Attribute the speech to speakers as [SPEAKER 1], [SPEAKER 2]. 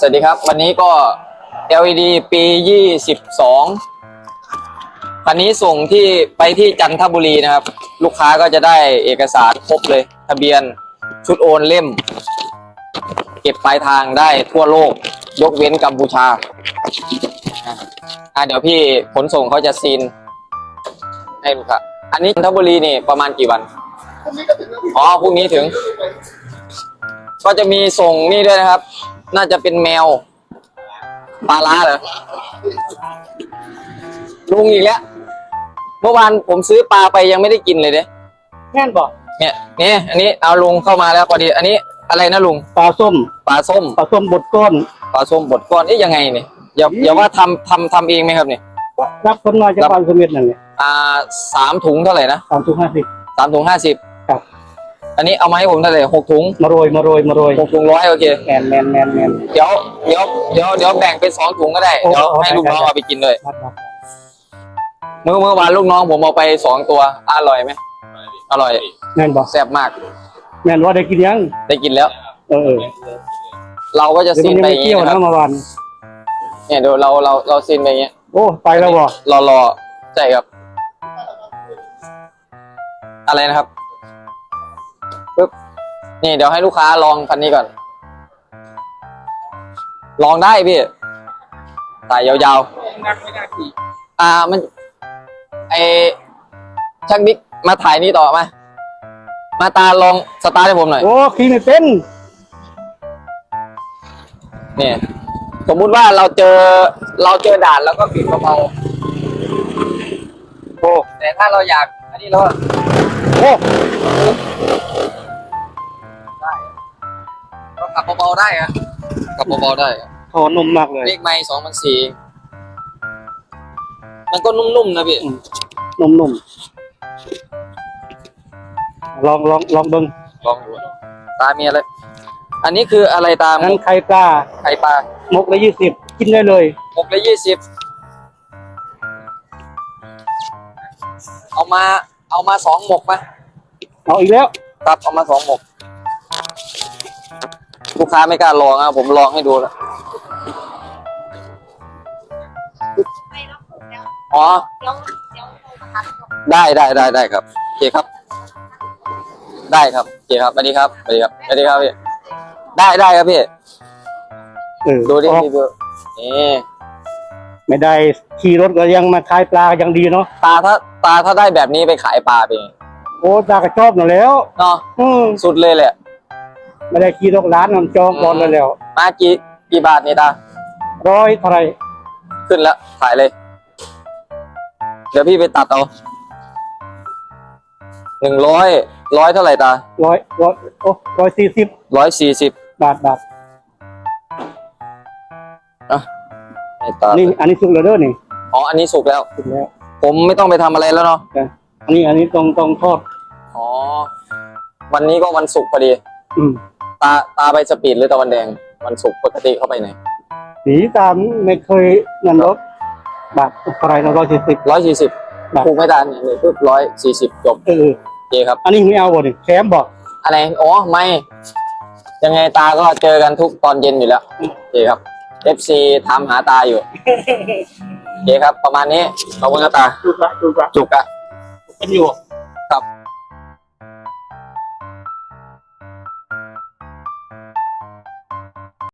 [SPEAKER 1] สวัสดีครับ วันนี้ก็ LED ปี 22 คันนี้ส่งที่ไปที่จันทบุรีนะครับ ลูกค้าก็จะได้เอกสารครบเลย ทะเบียนชุดโอนเล่ม เก็บปลายทางได้ทั่วโลก ยกเว้นกัมพูชา อะอะเดี๋ยวพี่ขนส่งเขาจะซีน ให้ลูกค้าอันนี้จันทบุรีนี่ประมาณกี่วันอ๋อพรุ่งนี้ถึง ก็จะมีส่งนี่ด้วยนะครับ น่าจะเป็นแมวปลาล้าเหรอลุงอีกแล้ว เมื่อวานผมซื้อปลาไปยังไม่ได้กินเลยเด้
[SPEAKER 2] แม่นบอก
[SPEAKER 1] เนี่ยนี่อันนี้เอาลุงเข้ามาแล้วพอดี อันนี้อะไรนะลุง
[SPEAKER 2] ปลาส้ม
[SPEAKER 1] ปลาส้ม
[SPEAKER 2] ปลาส้มบดก้อน
[SPEAKER 1] ปลาส้มบดก้อนเอ๊ยยังไงเนี่ยอย่าอย่าว่าทำทำทำเองไหมครับเนี่ย
[SPEAKER 2] รับคนมาจาก
[SPEAKER 1] รับ
[SPEAKER 2] ปลาสมิธนั่นเนี่ย
[SPEAKER 1] อ่าสามถุงเท่าไหร่นะ
[SPEAKER 2] สามถุงห้าสิบ
[SPEAKER 1] สามถุงห้าสิบ
[SPEAKER 2] ครับ
[SPEAKER 1] อันนี้เอามาให้ผมเท่าไหร่หกถุง
[SPEAKER 2] มาโรยมาโรยมาโรย
[SPEAKER 1] หกถุงร้อยโอเค
[SPEAKER 2] แมนแมนแมนแมน
[SPEAKER 1] เดี๋ยวเดี๋ยวเดี๋ยวเดี๋ยวแบ่งเป็นสองถุงก็ได้
[SPEAKER 2] โอ้
[SPEAKER 1] เดี๋ยว
[SPEAKER 2] โอ้
[SPEAKER 1] ให้
[SPEAKER 2] ได้
[SPEAKER 1] ลูกน้อง
[SPEAKER 2] ได้
[SPEAKER 1] เอาไปกินเลย
[SPEAKER 2] รับรับ
[SPEAKER 1] เมื่อเมื่อวานลูกน้องผมเอาไปสองตัว อร่อยไหม อร่อย
[SPEAKER 2] แมนบอก
[SPEAKER 1] แซ่บมาก
[SPEAKER 2] แมนว่าได้กินยัง
[SPEAKER 1] ได้กินแล้ว
[SPEAKER 2] เออเออ
[SPEAKER 1] เราก็จะ
[SPEAKER 2] เดี๋ยว
[SPEAKER 1] ซี
[SPEAKER 2] มัน
[SPEAKER 1] น
[SPEAKER 2] ยัง
[SPEAKER 1] ไป
[SPEAKER 2] ไม่
[SPEAKER 1] อย่าง
[SPEAKER 2] เกี่
[SPEAKER 1] นี้
[SPEAKER 2] ยว
[SPEAKER 1] นะค
[SPEAKER 2] นะ
[SPEAKER 1] รับ
[SPEAKER 2] เมื่อวาน
[SPEAKER 1] เนี่ยเดี๋ยวเราเราเราซีนไปอย่างเงี้ย
[SPEAKER 2] โอ้ไปแล้วบ่
[SPEAKER 1] รอรอใช่ครับ อะไรนะครับปึ๊บ นี่เดี๋ยวให้ลูกค้าลองคันนี้ก่อน ลองได้พี่ถ่ายยาวๆ อ่ามัน ไอช่างบิ๊กมาถ่ายนี่ต่อมา มาตาลองสตาร์ทให้ผมหน่อย
[SPEAKER 2] โอ้ขี่ไม่เป็น
[SPEAKER 1] เนี่ยสมมุติว่าเราเจอเราเจอด่านแล้วก็ปิดเบาๆโอ้แต่ถ้าเราอยาก อันนี้เราก็
[SPEAKER 2] โอ้
[SPEAKER 1] เราขับเบาๆได้อะขับเบาๆได้อะ
[SPEAKER 2] ถอนนมมากเลย
[SPEAKER 1] เลขไม้สองพันสี่มันก็นุ่มๆนะพี่
[SPEAKER 2] นมนมลองลองลองเบิ่ง
[SPEAKER 1] ลองดูตามีอะไรอันนี้คืออะไรตาม
[SPEAKER 2] นั้นไข่ปลา
[SPEAKER 1] ไข่ปลา
[SPEAKER 2] มกละยี่สิบกินได้เลย
[SPEAKER 1] หกละยี่สิบเอามาเอามาสองหมกไหม
[SPEAKER 2] เอาอีกแล้ว
[SPEAKER 1] ครับเอามาสองหมก ลูกค้าไม่กล้าลองอะผมลองให้ดูแล้ว
[SPEAKER 3] ไม่รับผมแล้ว
[SPEAKER 1] อ๋อ
[SPEAKER 3] เดี๋ยวเดี๋ยวโทรมาทักก่อน
[SPEAKER 1] ได้ได้ได้ได้ครับโอเคครับ ได้ครับโอเคครับสวัสดีครับสวัสดีครับสวัสดีครับพี่ได้ได้ครับพี่
[SPEAKER 2] เออ
[SPEAKER 1] ดูดิ
[SPEAKER 2] ออก
[SPEAKER 1] รีวิวนี่
[SPEAKER 2] ไม่ได้ขี่รถก็ยังมาขายปลายังดีเนาะ
[SPEAKER 1] ตาถ้าตาถ้าได้แบบนี้ไปขายปลาเป็นไง
[SPEAKER 2] โอ้ตากระชอบหน่อยแล้ว
[SPEAKER 1] เนาะ
[SPEAKER 2] อืม
[SPEAKER 1] สุดเลยแหละ
[SPEAKER 2] ไม่ได้ขี่รถร้านนำจองก่อนเลยแล้ว
[SPEAKER 1] มากี่กี่บาทนี่ตา
[SPEAKER 2] ร้อยเท่าไหร
[SPEAKER 1] ขึ้นแล้วถ่ายเลย เดี๋ยวพี่ไปตัดเอาหนึ่งร้อยร้อยเท่าไหร่ตา
[SPEAKER 2] ร้อยร้อยโอ้ร้อยสี่สิบ
[SPEAKER 1] ร้อยสี่สิบบา
[SPEAKER 2] ทบาท
[SPEAKER 1] ให้ตา
[SPEAKER 2] นี่อันนี้สุกแล้วเด้อนี่
[SPEAKER 1] อ๋ออันนี้สุกแล้ว
[SPEAKER 2] สุกแล้ว
[SPEAKER 1] ผมไม่ต้องไปทำอะไรแล้วเนาะ
[SPEAKER 2] อันนี้อันนี้ต้องต้องทอด
[SPEAKER 1] อ๋อวันนี้ก็วันศุกร์พอดี
[SPEAKER 2] อืม
[SPEAKER 1] ตาตาไปสปีดหรือตะวันแดงวันศุกร์ปกติเข้าไปไหน
[SPEAKER 2] สีตามไม่เคยนั่นรถบาทเท่าไหรร้อยสี่สิบ
[SPEAKER 1] ร้อยสี่สิบ
[SPEAKER 2] ครับ
[SPEAKER 1] ถูกไม่ตาเนี่ยนี่ปุ๊บร้อยสี่สิบจบ
[SPEAKER 2] เออ
[SPEAKER 1] โอเคครับ
[SPEAKER 2] อันนี้ไม่เอาบ่นี่แถมบอก
[SPEAKER 1] อะไรอ๋อไม่ ยังไงตาก็เจอกันทุกตอนเย็นอยู่แล้วโอเคครับ FC ถามหาตาอยู่โอเคครับ ประมาณนี้ ขอบคุณครับตา
[SPEAKER 2] จุกละจุกละ
[SPEAKER 1] จุกอะ
[SPEAKER 2] เป็นอยู่